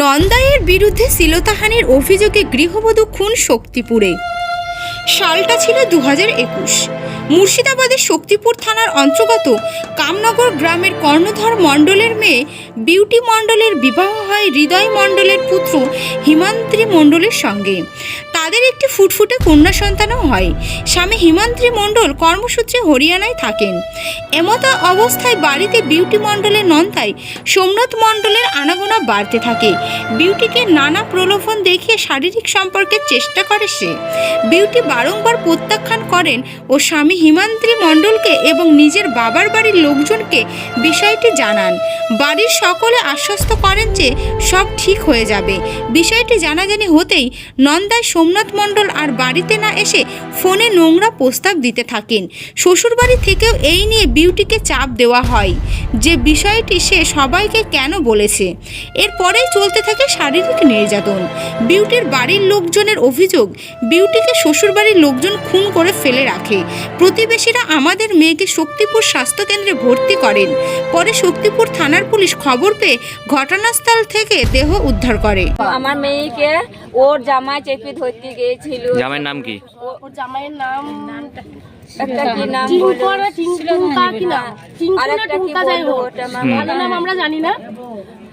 নন্দাইয়ের বিরুদ্ধে শ্লীলতাহানির অভিযোগে গৃহবধূ খুন শক্তিপুরে। সালটা ছিল দু হাজার একুশ। মুর্শিদাবাদের শক্তিপুর থানার অন্তর্গত কামনগর গ্রামের কর্ণধর মণ্ডলের মেয়ে বিউটি মণ্ডলের বিবাহ হয় হৃদয় মণ্ডলের পুত্র হিমান্ত্রী মণ্ডলের সঙ্গে। তাদের একটি ফুটফুটে কন্যা সন্তানও হয়। স্বামী হিমান্ত্রী মণ্ডল কর্মসূত্রে হরিয়ানায় থাকেন। এমতা অবস্থায় বাড়িতে বিউটি মণ্ডলের নন্দায় সোমনাথ মণ্ডলের আনাগোনা বাড়তে থাকে। বিউটিকে নানা প্রলোভন দেখিয়ে শারীরিক সম্পর্কের চেষ্টা করে সে। বিউটি বারংবার প্রত্যাখ্যান করেন ও স্বামী হিমান্ত্রী মণ্ডলকে এবং নিজের বাবার বাড়ির লোকজনকে বিষয়টি জানান। বাড়ির সকলে আশ্বস্ত করেন যে সব ঠিক হয়ে যাবে। বিষয়টি জানাজানি হতেই নন্দায় সোমনাথ মণ্ডল আর বাড়িতে না এসে ফোনে নোংরা প্রস্তাব দিতে থাকেন। শ্বশুরবাড়ি থেকেও এই নিয়ে বিউটিকে চাপ দেওয়া হয়। যে বিষয়টি সে সবাইকে কেন বলেছে? এরপরেই চলতে থাকে শারীরিক নির্যাতন। বিউটির বাড়ির লোকজনের অভিযোগ, বিউটিকে শ্বশুরবাড়ির লোকজন খুন করে ফেলে রাখে। প্রতিবেশীরা আমাদের মেয়েকে শক্তিপুর স্বাস্থ্যকেন্দ্রে ভর্তি করেন। পরে শক্তিপুর থানার পুলিশ খবর পেয়ে ঘটনাস্থল থেকে দেহ উদ্ধার করে। আমার মেয়েকে ওর জামাই চেপে ধরতে গিয়েছিল। জামাইয়ের নাম কি? ওর জামাইয়ের নাম একটা কি নাম টিঙ্কু না কি না টিঙ্কু না আরেকটা কি টুঙ্কা যাই বলব হোক। ওটা আমার ভালো নাম আমরা জানি না।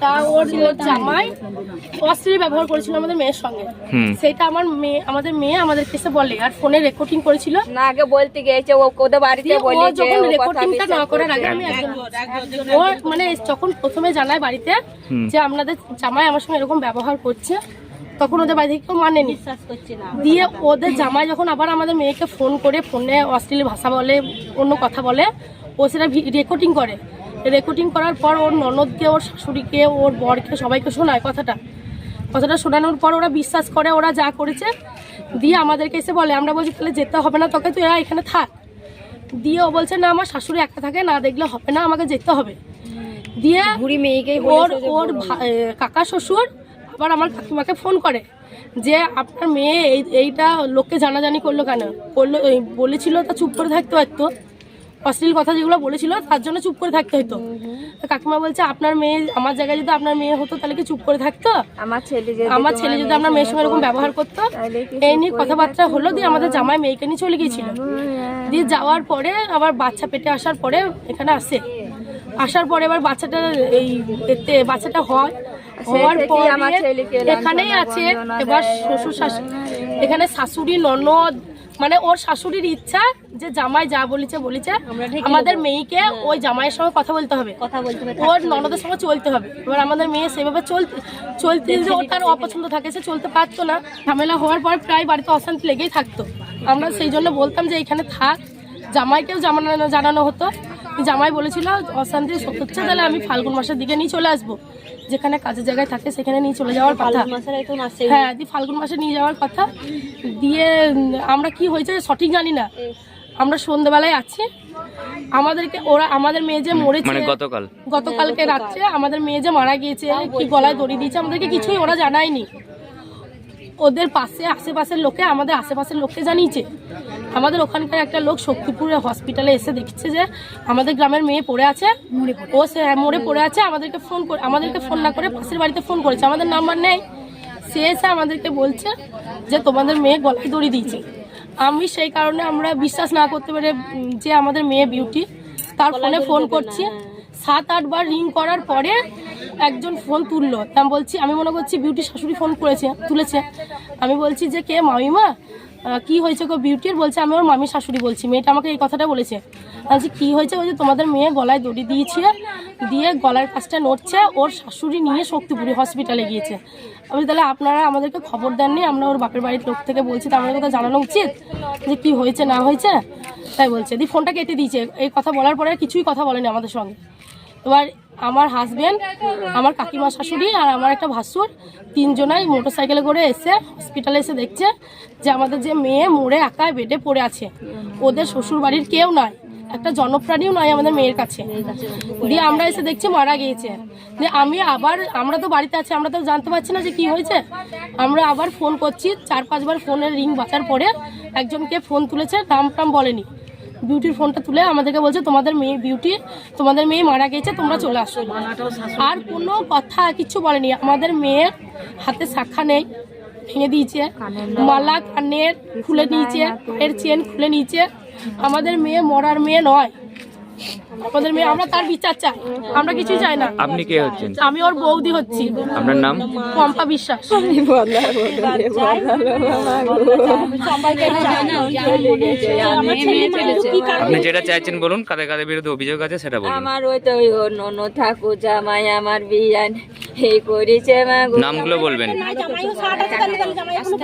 তা ওর ওর জামাই অস্ত্রের ব্যবহার করেছিল আমাদের মেয়ের সঙ্গে। হুম। সেটা আমার মেয়ে আমাদের মেয়ে আমাদের কাছে বলে আর ফোনে রেকর্ডিং করেছিল। না আগে বলতে গিয়েছে ও ওদের বাড়িতে দিয়ে ও বলেছে যখন ও কথা রেকর্ডিংটা না করার আগে আমি। ও মানে যখন প্রথমে জানায় বাড়িতে যে আপনাদের জামাই আমার সঙ্গে এরকম ব্যবহার করছে তখন ওদের বাড়ি থেকে কেউ মানেনি। বিশ্বাস করছে না। দিয়ে ওদের জামাই যখন আবার আমাদের মেয়েকে ফোন করে ফোনে অশ্লীল ভাষা বলে অন্য কথা বলে ও সেটা রেকর্ডিং করে। রেকর্ডিং করার পর ওর ননদকে ওর শাশুড়িকে ওর বরকে সবাইকে শোনায় কথাটা। কথাটা শোনানোর পর ওরা বিশ্বাস করে ওরা যা করেছে। দিয়ে আমাদেরকে এসে বলে আমরা বলছি তাহলে যেতে হবে না তোকে তুই এরা এখানে থাক। দিয়ে ও বলছে না আমার শাশুড়ি একা থাকে না দেখলে হবে না আমাকে যেতে হবে। দিয়ে বুড়ি মেয়েকে ওর ওর কাকা শ্বশুর আবার আমার কাকিমাকে ফোন করে যে আপনার মেয়ে এই এইটা লোককে জানাজানি করল কেন? করল বলেছিল তা চুপ করে থাকতে পারতো। অশ্লীল কথা যেগুলো বলেছিল তার জন্য চুপ করে থাকতে হতো। কাকিমা বলছে আপনার মেয়ে আমার জায়গায় যদি আপনার মেয়ে হতো তাহলে কি চুপ করে থাকতো? আমার ছেলে আমার ছেলে যদি আপনার মেয়ের সঙ্গে এরকম ব্যবহার করতো এই নিয়ে কথাবার্তা হলো দিয়ে আমাদের জামাই মেয়েকে নিয়ে চলে গিয়েছিল। দিয়ে যাওয়ার পরে আবার বাচ্চা পেটে আসার পরে এখানে আসে। আসার পরে এবার বাচ্চাটা এই বাচ্চাটা হয়। হওয়ার পরে এখানেই আছে। এবার শ্বশুর শাশুড়ি এখানে শাশুড়ি ননদ মানে ওর শাশুড়ির ইচ্ছা যে জামাই যা বলেছে বলেছে। আমাদের মেয়েকে ওই জামাইয়ের সঙ্গে কথা বলতে হবে। কথা বলতে হবে ওর ননদের সঙ্গে চলতে হবে। এবার আমাদের মেয়ে সেভাবে চলতে চলতে যে ওর তার অপছন্দ থাকে সে চলতে পারতো না। ঝামেলা হওয়ার পর প্রায় বাড়িতে অশান্তি লেগেই থাকতো। আমরা সেই জন্য বলতাম যে এখানে থাক। জামাইকেও জানানো জানানো হতো। জামাই বলেছিল অশান্তি হচ্ছে তাহলে আমি ফাল্গুন মাসের দিকে নিয়ে চলে আসব। যেখানে কাজের জায়গায় থাকে সেখানে নিয়ে চলে যাওয়ার কথা। হ্যাঁ দিয়ে ফাল্গুন মাসে নিয়ে যাওয়ার কথা। দিয়ে আমরা কি হয়েছে সঠিক জানি না। আমরা সন্ধ্যেবেলায় আছি। আমাদেরকে ওরা আমাদের মেয়ে যে মরেছে মানে গতকাল? গতকালকে রাত্রে আমাদের মেয়ে যে মারা গিয়েছে কি গলায় দড়ি দিয়েছে আমাদেরকে কিছুই ওরা জানায়নি। ওদের পাশে আশেপাশের লোকে আমাদের আশেপাশের লোককে জানিয়েছে। আমাদের ওখানকার একটা লোক শক্তিপুরের হসপিটালে এসে দেখছে যে আমাদের গ্রামের মেয়ে পড়ে আছে। ও সে মরে পড়ে আছে। আমাদেরকে ফোন করে আমাদেরকে ফোন না করে পাশের বাড়িতে ফোন করেছে। আমাদের নাম্বার নেই। সে এসে আমাদেরকে বলছে যে তোমাদের মেয়ে গলায় দড়ি দিয়েছে। আমি সেই কারণে আমরা বিশ্বাস না করতে পেরে যে আমাদের মেয়ে বিউটি তার ফোনে ফোন করছি। সাত আটবার রিং করার পরে একজন ফোন তুললো। তা আমি বলছি আমি মনে করছি বিউটি শাশুড়ি ফোন করেছে তুলেছে। আমি বলছি যে কে মামিমা? কি হয়েছে গো বিউটির? বলছে, আমি ওর মামি শাশুড়ি বলছি। মেয়েটা আমাকে এই কথাটা বলেছে। বলছি, কি হয়েছে? ওই যে তোমাদের মেয়ে গলায় দড়ি দিয়েছে, দিয়ে গলার কাজটা নড়ছে, ওর শাশুড়ি নিয়ে শক্তিপুরি হসপিটালে গিয়েছে। আমি তাহলে আপনারা আমাদেরকে খবর দেননি? আমরা ওর বাপের বাড়ির লোক থেকে বলছি, তা আমাদের কথা জানানো উচিত? যে কি হয়েছে, না হয়েছে? তাই বলছে দিয়ে ফোনটা কেটে দিয়েছে। এই কথা বলার পরে কিছুই কথা বলেনি আমাদের সঙ্গে। এবার আমার হাজবেন্ড আমার কাকিমা শাশুড়ি আর আমার একটা ভাসুর, তিনজনাই মোটর সাইকেলে করে এসে হসপিটালে এসে দেখছে যে আমাদের যে মেয়ে মোড়ে একাই বেডে পড়ে আছে। ওদের শ্বশুর বাড়ির কেউ নয়, একটা জনপ্রাণীও নয় আমাদের মেয়ের কাছে। দিয়ে আমরা এসে দেখছি মারা গিয়েছে। দিয়ে আমি আবার, আমরা তো বাড়িতে আছি, আমরা তো জানতে পারছি না যে কি হয়েছে। আমরা আবার ফোন করছি, চার পাঁচবার ফোনের রিং বাঁচার পরে একজনকে ফোন তুলেছে দাম টাম বলেনি। বিউটির ফোনটা তুলে আমাদেরকে বলছে তোমাদের মেয়ে বিউটি তোমাদের মেয়ে মারা গেছে তোমরা চলে আসো। আর কোনো কথা কিছু বলেনি। আমাদের মেয়ের হাতে শাখা নেই ভেঙে দিয়েছে। মালা কানের খুলে নিয়েছে এর চেন খুলে নিয়েছে। আমাদের মেয়ে মরার মেয়ে নয়। আমাদের মেয়ে আমরা তার বিচার চাই। আমরা কিছুই চাই না। আপনি কে হচ্ছেন? আমি ওর বৌদি হচ্ছি। আপনার নাম? পম্পা বিশ্বাস। আপনি যেটা চাইছেন বলুন কাদের কাদের বিরুদ্ধে অভিযোগ আছে সেটা বলুন। আমার ওই তো ওই নন ঠাকুর জামাই আমার বিয়ান এই করেছে মা গো নামগুলো বলবেন।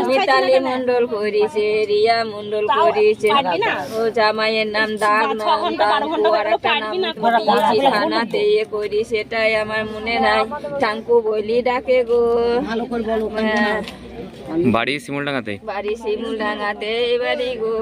মিতালি মন্ডল করেছে রিয়া মন্ডল করেছে ও জামাইয়ের নাম দাগ নন্দন একটা থানাতে ইয়ে করি সেটাই আমার মনে নাই। টাঙ্কু বলি ডাকে গো। হ্যাঁ, বাড়ি শিমুলডাঙ্গাতে? বাড়ি শিমুল ডাঙাতে এবারে গো।